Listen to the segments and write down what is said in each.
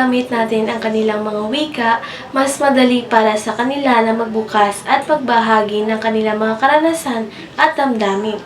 ginagamit natin ang kanilang mga wika, mas madali para sa kanila na magbukas at magbahagi ng kanilang mga karanasan at damdamin.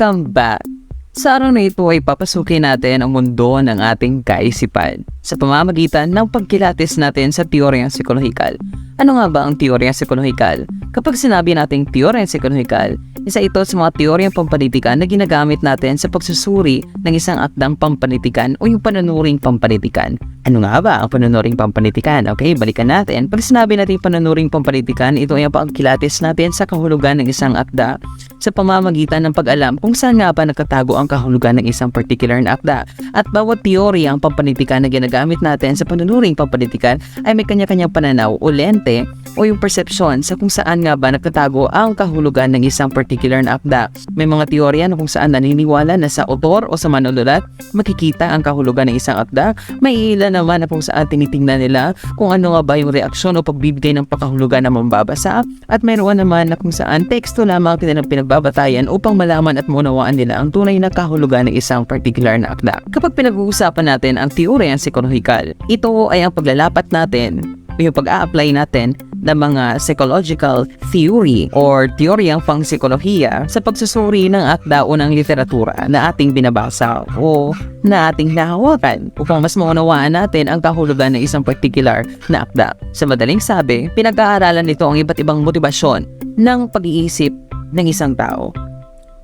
Welcome back! Sa araw na ito ay papasukin natin ang mundo ng ating kaisipan sa pamamagitan ng pagkilatis natin sa teoryang psikolohikal. Ano nga ba ang teoryang psikolohikal? Kapag sinabi nating teoryang psikolohikal, isa ito sa mga teoryang pampanitikan na ginagamit natin sa pagsusuri ng isang akdang pampanitikan o yung pananuring pampanitikan. Ano nga ba ang pananuring pampanitikan? Okay, balikan natin. Pag sinabi natin pananuring pampanitikan, ito ay ang pagkilatis natin sa kahulugan ng isang akda sa pamamagitan ng pag-alam kung saan nga ba nagtatago ang kahulugan ng isang particular na akda. At bawat teorya ang pampanitikan na ginagamit natin sa panunuring pampanitikan ay may kanya-kanyang pananaw o lente o yung perception sa kung saan nga ba nagtatago ang kahulugan ng isang particular na akda. May mga teorya na kung saan naniniwala na sa autor o sa manunulat makikita ang kahulugan ng isang akda. May ilan naman na kung saan tinitingnan nila kung ano nga ba yung reaksyon o pagbibigay ng pakahulugan ng mambabasa at mayroon naman na kung saan teksto lamang kanilang pinagbabatayan upang malaman at maunawaan nila ang tunay na kahulugan ng isang particular na akda. Kapag pinag-uusapan natin ang teorya psikolohikal, ito ay ang paglalapat natin yung pag-a-apply natin ng mga psychological theory or teoryang pang psikolohiya sa pagsusuri ng akda o ng literatura na ating binabasa o na ating nahawakan upang mas maunawaan natin ang kahulugan ng isang particular na akda. Sa madaling sabi, pinag-aaralan nito ang iba't ibang motibasyon ng pag-iisip ng isang tao.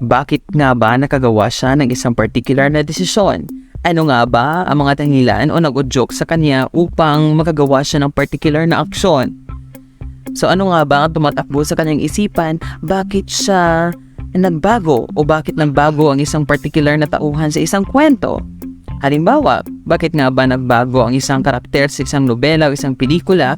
Bakit nga ba nakagawa siya ng isang particular na desisyon? Ano nga ba ang mga tangilan o nag-udyok sa kanya upang makagawa siya ng particular na aksyon? So ano nga ba ang tumatakbo sa kanyang isipan? Bakit siya nagbago o bakit nagbago ang isang particular na tauhan sa isang kwento? Halimbawa, bakit nga ba nagbago ang isang karakter sa isang nobela o isang pelikula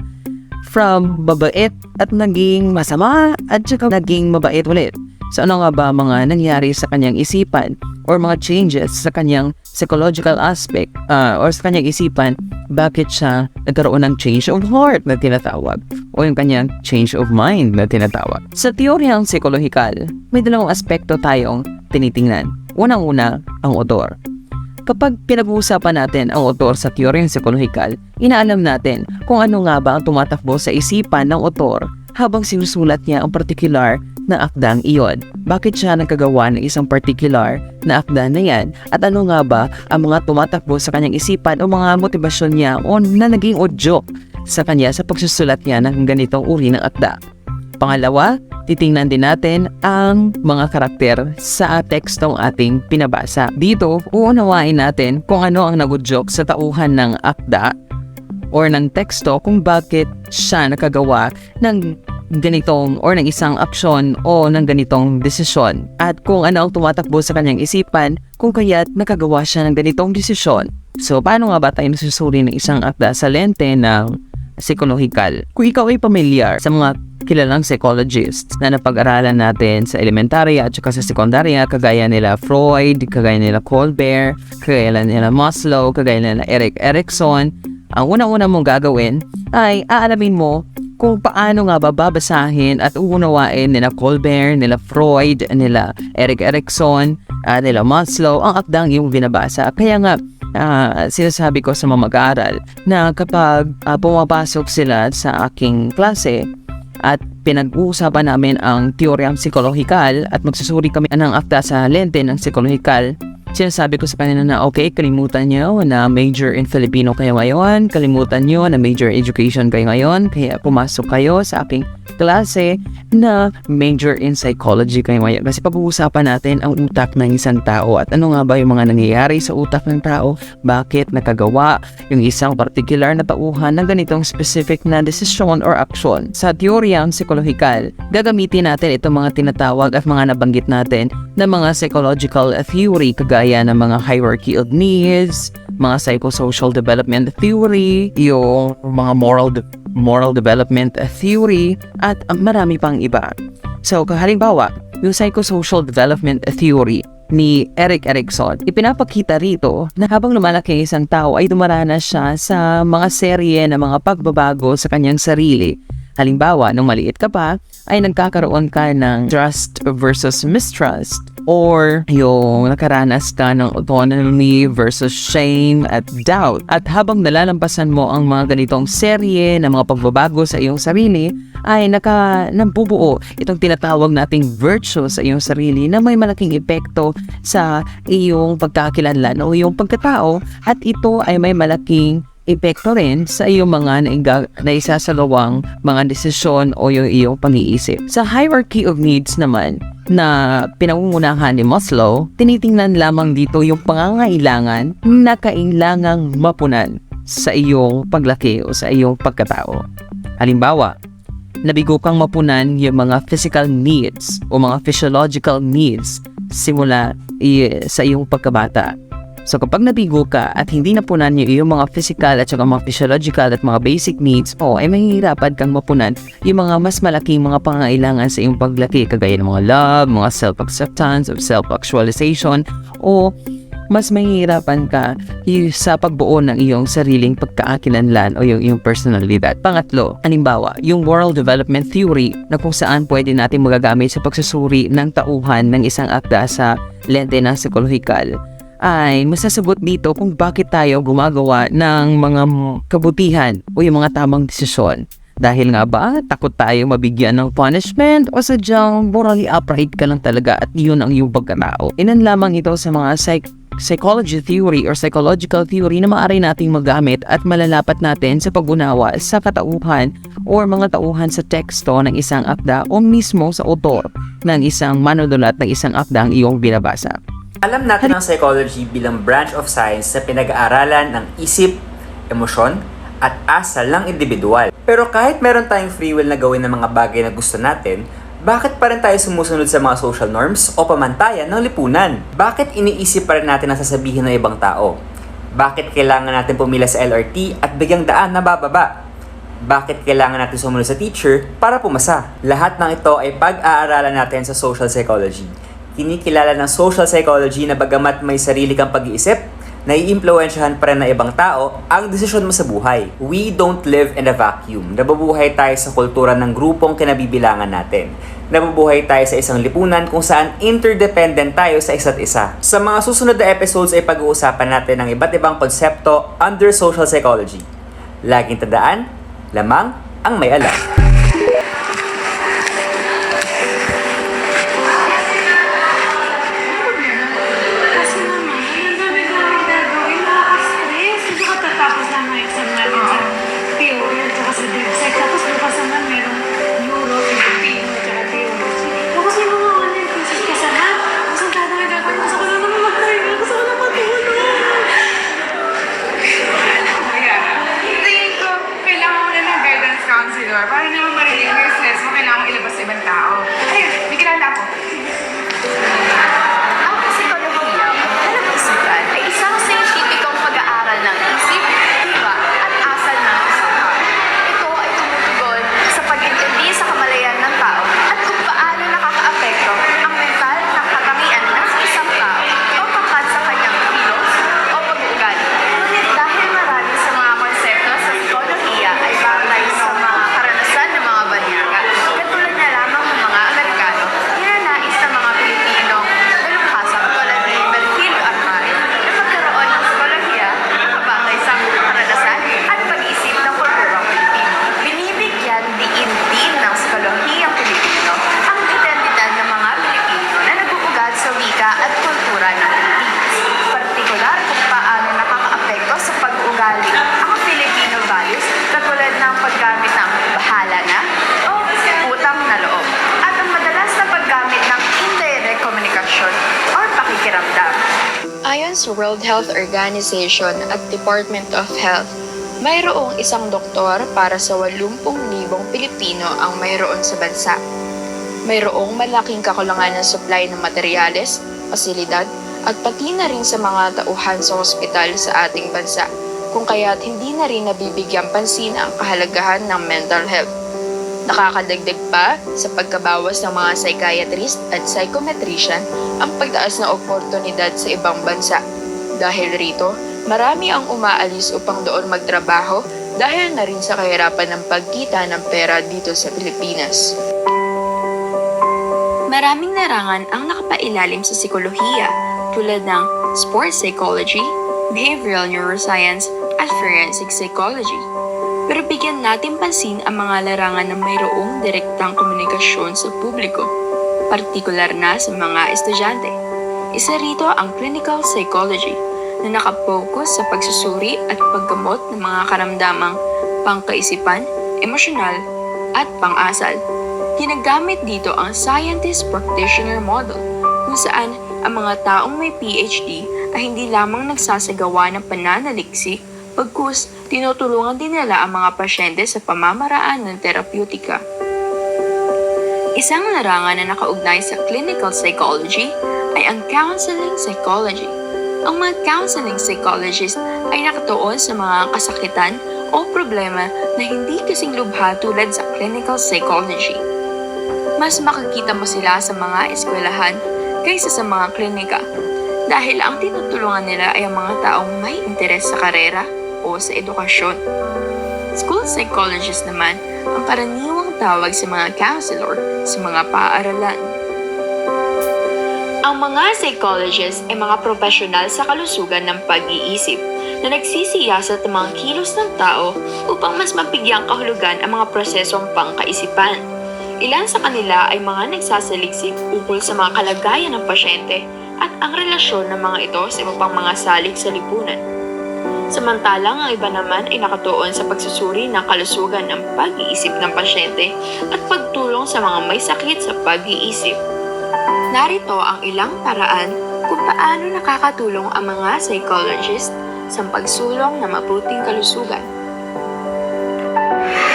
from mabait at naging masama at saka naging mabait ulit? So ano nga ba mga nangyari sa kanyang isipan or mga changes sa kanyang psychological aspect ah, or sa kanyang isipan bakit siya nagkaroon ng change of heart na tinatawag o yung kanyang change of mind na tinatawag. Sa teoryang psikolohikal, may dalawang aspekto tayong tinitingnan. Unang-una, ang odor. Kapag pinag-uusapan natin ang otor sa teoryang psikolohikal, inaalam natin kung ano nga ba ang tumatakbo sa isipan ng otor habang sinusulat niya ang particular na akdang iyon. Bakit siya nagkagawa ng isang particular na akda na yan? At ano nga ba ang mga tumatakbo sa kanyang isipan o mga motibasyon niya o na naging udyok sa kanya sa pagsusulat niya ng ganitong uri ng akda? Pangalawa, titingnan din natin ang mga karakter sa tekstong ating pinabasa. Dito, uunawain natin kung ano ang nagudyok sa tauhan ng akda or ng teksto kung bakit siya nakagawa ng ganitong or ng isang aksyon o ng ganitong desisyon at kung ano ang tumatakbo sa kanyang isipan kung kaya't nakagawa siya ng ganitong desisyon. So, paano nga ba tayo nasusuri ng isang akda sa lente ng psikolohikal? Kung ikaw ay pamilyar sa mga kilalang psychologists na napag-aralan natin sa elementarya at saka sa sekundarya kagaya nila Freud, kagaya nila Colbert, kagaya nila Maslow, kagaya nila Eric Erikson, ang unang-una mong gagawin ay aalamin mo kung paano nga ba babasahin at uunawain nila Colbert, nila Freud, nila Eric Erikson, at nila Maslow ang akdang iyong binabasa. Kaya nga, ah, sinasabi ko sa mga mag-aaral na kapag ah, pumapasok sila sa aking klase at pinag-uusapan namin ang teoryang psikolohikal at magsusuri kami ng akda sa lente ng psikolohikal, sinasabi ko sa kanila na okay, kalimutan nyo na major in Filipino kayo ngayon, kalimutan nyo na major education kayo ngayon, kaya pumasok kayo sa aking klase na major in psychology kayo ngayon. Kasi pag-uusapan natin ang utak ng isang tao at ano nga ba yung mga nangyayari sa utak ng tao, bakit nakagawa yung isang particular na tauhan ng ganitong specific na desisyon or action. Sa teoryang psikolohikal, gagamitin natin itong mga tinatawag at mga nabanggit natin na mga psychological theory kagaya ng mga hierarchy of needs, mga psychosocial development theory, yung mga moral de- moral development theory, at marami pang iba. So, halimbawa, yung psychosocial development theory ni Eric Erikson, ipinapakita rito na habang lumalaki ang isang tao ay dumaranas siya sa mga serye ng mga pagbabago sa kanyang sarili. Halimbawa, nung maliit ka pa, ay nagkakaroon ka ng trust versus mistrust or yung nakaranas ka ng autonomy versus shame at doubt. At habang nalalampasan mo ang mga ganitong serye ng mga pagbabago sa iyong sarili, ay naka, nabubuo itong tinatawag nating virtue sa iyong sarili na may malaking epekto sa iyong pagkakakilanlan o iyong pagkatao at ito ay may malaking epekto rin sa iyong mga naisasalawang mga desisyon o yung iyong pag-iisip. Sa hierarchy of needs naman na pinangungunahan ni Maslow, tinitingnan lamang dito yung pangangailangan na kailangang mapunan sa iyong paglaki o sa iyong pagkatao. Halimbawa, nabigo kang mapunan yung mga physical needs o mga physiological needs simula sa iyong pagkabata. So kapag nabigo ka at hindi napunan yung iyong mga physical at saka mga physiological at mga basic needs, o ay mahihirapan kang mapunan yung mga mas malaking mga pangailangan sa iyong paglaki kagaya ng mga love, mga self-acceptance, of self-actualization, o mas mahihirapan ka sa pagbuo ng iyong sariling pagkaakilanlan o yung iyong personalidad. Pangatlo, halimbawa, yung moral development theory na kung saan pwede natin magagamit sa pagsusuri ng tauhan ng isang akda sa lente ng psikolohikal ay masasagot dito kung bakit tayo gumagawa ng mga kabutihan o yung mga tamang desisyon. Dahil nga ba, takot tayo mabigyan ng punishment o sadyang morally upright ka lang talaga at yun ang iyong pagkatao. Inan lamang ito sa mga psych- psychology theory or psychological theory na maaari nating magamit at malalapat natin sa pag-unawa sa katauhan or mga tauhan sa teksto ng isang akda o mismo sa autor ng isang manunulat ng isang akda ang iyong binabasa. Alam natin ang psychology bilang branch of science na pinag-aaralan ng isip, emosyon, at asal ng individual. Pero kahit meron tayong free will na gawin ng mga bagay na gusto natin, bakit pa rin tayo sumusunod sa mga social norms o pamantayan ng lipunan? Bakit iniisip pa rin natin ang sasabihin ng ibang tao? Bakit kailangan natin pumila sa LRT at bigyang daan na bababa? Bakit kailangan natin sumunod sa teacher para pumasa? Lahat ng ito ay pag-aaralan natin sa social psychology. Kinikilala ng social psychology na bagamat may sarili kang pag-iisip, naiimpluwensyahan pa rin ng ibang tao ang desisyon mo sa buhay. We don't live in a vacuum. Nabubuhay tayo sa kultura ng grupong kinabibilangan natin. Nabubuhay tayo sa isang lipunan kung saan interdependent tayo sa isa't isa. Sa mga susunod na episodes ay pag-uusapan natin ang iba't ibang konsepto under social psychology. Laging tandaan, lamang ang may alam. Sa World Health Organization at Department of Health, mayroong isang doktor para sa 80,000 Pilipino ang mayroon sa bansa. Mayroong malaking kakulangan ng supply ng materyales, pasilidad, at pati na rin sa mga tauhan sa ospital sa ating bansa, kung kaya't hindi na rin nabibigyan pansin ang kahalagahan ng mental health. Nakakadagdag pa sa pagkabawas ng mga psychiatrist at psychometrician ang pagtaas na oportunidad sa ibang bansa. Dahil rito, marami ang umaalis upang doon magtrabaho dahil na rin sa kahirapan ng pagkita ng pera dito sa Pilipinas. Maraming larangan ang nakapailalim sa psikolohiya tulad ng sports psychology, behavioral neuroscience, at forensic psychology. Pero bigyan natin pansin ang mga larangan na mayroong direktang komunikasyon sa publiko, partikular na sa mga estudyante. Isa rito ang clinical psychology na nakapokus sa pagsusuri at paggamot ng mga karamdamang pangkaisipan, emosyonal, at pang-asal. Ginagamit dito ang Scientist Practitioner Model kung saan ang mga taong may PhD ay hindi lamang nagsasagawa ng pananaliksik pagkus tinutulungan din nila ang mga pasyente sa pamamaraan ng terapeutika. Isang larangan na nakaugnay sa clinical psychology ay ang counseling psychology. Ang mga counseling psychologist ay nakatuon sa mga kasakitan o problema na hindi kasing lubha tulad sa clinical psychology. Mas makikita mo sila sa mga eskwelahan kaysa sa mga klinika dahil ang tinutulungan nila ay ang mga taong may interes sa karera o sa edukasyon. School psychologist naman ang karaniwang tawag sa mga counselor sa mga paaralan. Ang mga psychologist ay mga profesional sa kalusugan ng pag-iisip na nagsisiyasat ng mga kilos ng tao upang mas mabigyang kahulugan ang mga prosesong pangkaisipan. Ilan sa kanila ay mga nagsasaliksik ukol sa mga kalagayan ng pasyente at ang relasyon ng mga ito sa iba pang mga salik sa lipunan. Samantalang ang iba naman ay nakatuon sa pagsusuri ng kalusugan ng pag-iisip ng pasyente at pagtulong sa mga may sakit sa pag-iisip. Narito ang ilang paraan kung paano nakakatulong ang mga psychologist sa pagsulong ng mabuting kalusugan.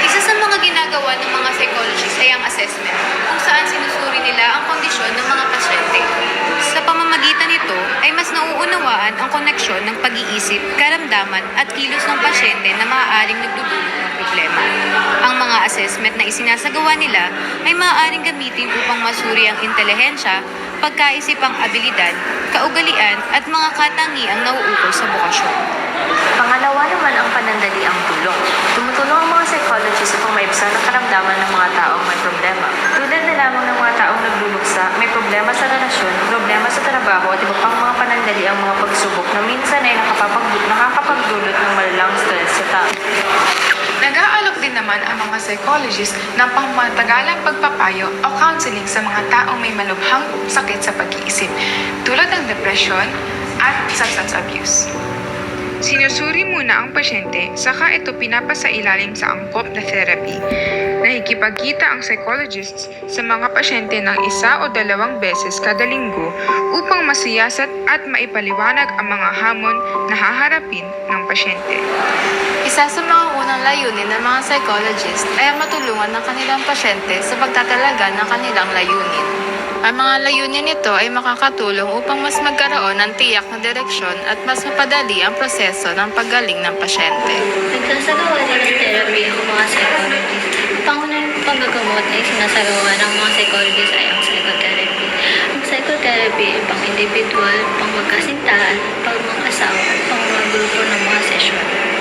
Isa sa mga ginagawa ng mga psychologists ay ang assessment, kung saan sinusuri nila ang kondisyon ng mga pasyente. Nito ay mas nauunawaan ang koneksyon ng pag-iisip, karamdaman at kilos ng pasyente na maaaring nagdudulot ng problema. Ang mga assessment na isinasagawa nila ay maaaring gamitin upang masuri ang intelihensya, pagkaisipang abilidad, kaugalian at mga katangiang nauukol sa bukasyon. Pangalawa naman ang panandaliang tulong. Tumutulong psychologists upang maibsan ang karamdaman ng mga taong may problema. Tulad na lamang ng mga taong nagluluksa, may problema sa relasyon, problema sa trabaho at iba pang mga panandali ang mga pagsubok na minsan ay nakakapagdulot ng malalang stress sa tao. Nag-aalok din naman ang mga psychologist ng pangmatagalang pagpapayo o counseling sa mga taong may malubhang sakit sa pag-iisip tulad ng depression at substance abuse. Sinusuri muna ang pasyente, saka ito pinapasailalim sa angkop na therapy. Nakikipagkita ang psychologists sa mga pasyente ng isa o dalawang beses kada linggo upang masiyasat at maipaliwanag ang mga hamon na haharapin ng pasyente. Isa sa mga unang layunin ng mga psychologist ay ang matulungan ng kanilang pasyente sa pagtatalaga ng kanilang layunin. Ang mga layunin nito ay makakatulong upang mas magkaroon ng tiyak na direksyon at mas mapadali ang proseso ng paggaling ng pasyente. Nagsasagawa din ng therapy ang mga psychologist. Pangunang panggagamot na isinasagawa ng mga psychologist ay ang psychotherapy. Ang psychotherapy ay pang individual, pang magkasintahan, pang mga asawa, pang mga grupo ng mga sesyon.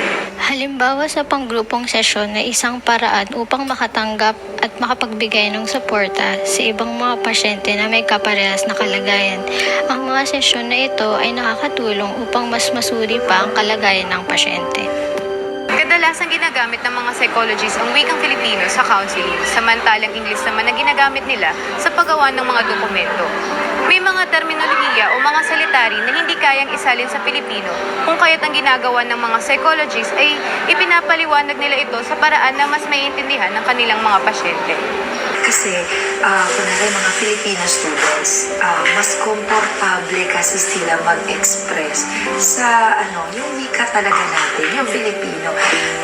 Halimbawa sa panggrupong sesyon na isang paraan upang makatanggap at makapagbigay ng suporta sa ibang mga pasyente na may kaparehas na kalagayan. Ang mga sesyon na ito ay nakakatulong upang mas masuri pa ang kalagayan ng pasyente. Kadalasang ginagamit ng mga psychologists ang wikang Filipino sa counseling, samantalang English naman ang ginagamit nila sa paggawa ng mga dokumento. May mga terminolohiya o mga salitari na hindi kayang isalin sa Pilipino, kung kaya't ang ginagawa ng mga psychologists ay ipinapaliwanag nila ito sa paraan na mas maiintindihan ng kanilang mga pasyente. Kasi, ah kunwari mga Filipino students, ah, mas komportable kasi sila mag-express sa, ano, yung wika talaga natin, yung Filipino.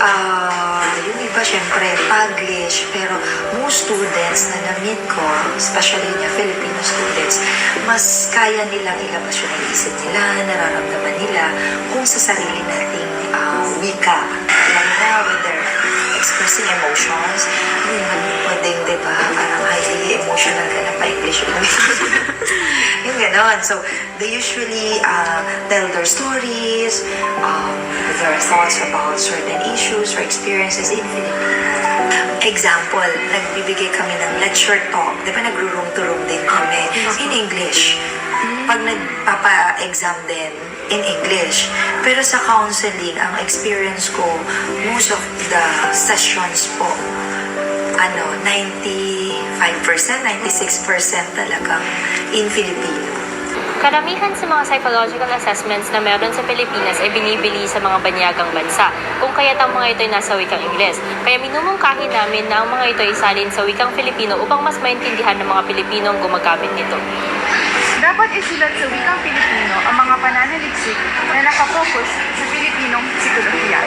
Ah, yung iba, syempre, Taglish, pero most students na na-meet ko, especially yung Filipino students, mas kaya nilang ilabas yung naisip nila, nararamdaman nila, kung sa sarili nating ah, wika. Lalo na when they're expressing emotions. Hindi naman pwedeng, di ba, parang highly emotional ka na pa-English. yung ganon. So, they usually uh, tell their stories, um, their thoughts about certain issues or experiences in Filipino. Example, nagbibigay kami ng lecture talk. Di ba nagro-room to room din kami in English. Pag nagpapa-exam din, in English. Pero sa counseling, ang experience ko, most of the sessions po, ano, 95%, 96% talagang in Filipino. Karamihan sa mga psychological assessments na meron sa Pilipinas ay binibili sa mga banyagang bansa, kung kaya't ang mga ito ay nasa wikang Ingles. Kaya minumungkahi namin na ang mga ito ay salin sa wikang Filipino upang mas maintindihan ng mga Pilipino ang gumagamit nito. Dapat isulat sa wikang Pilipino ang mga pananaliksik na nakapokus sa Pilipinong psikolohiya.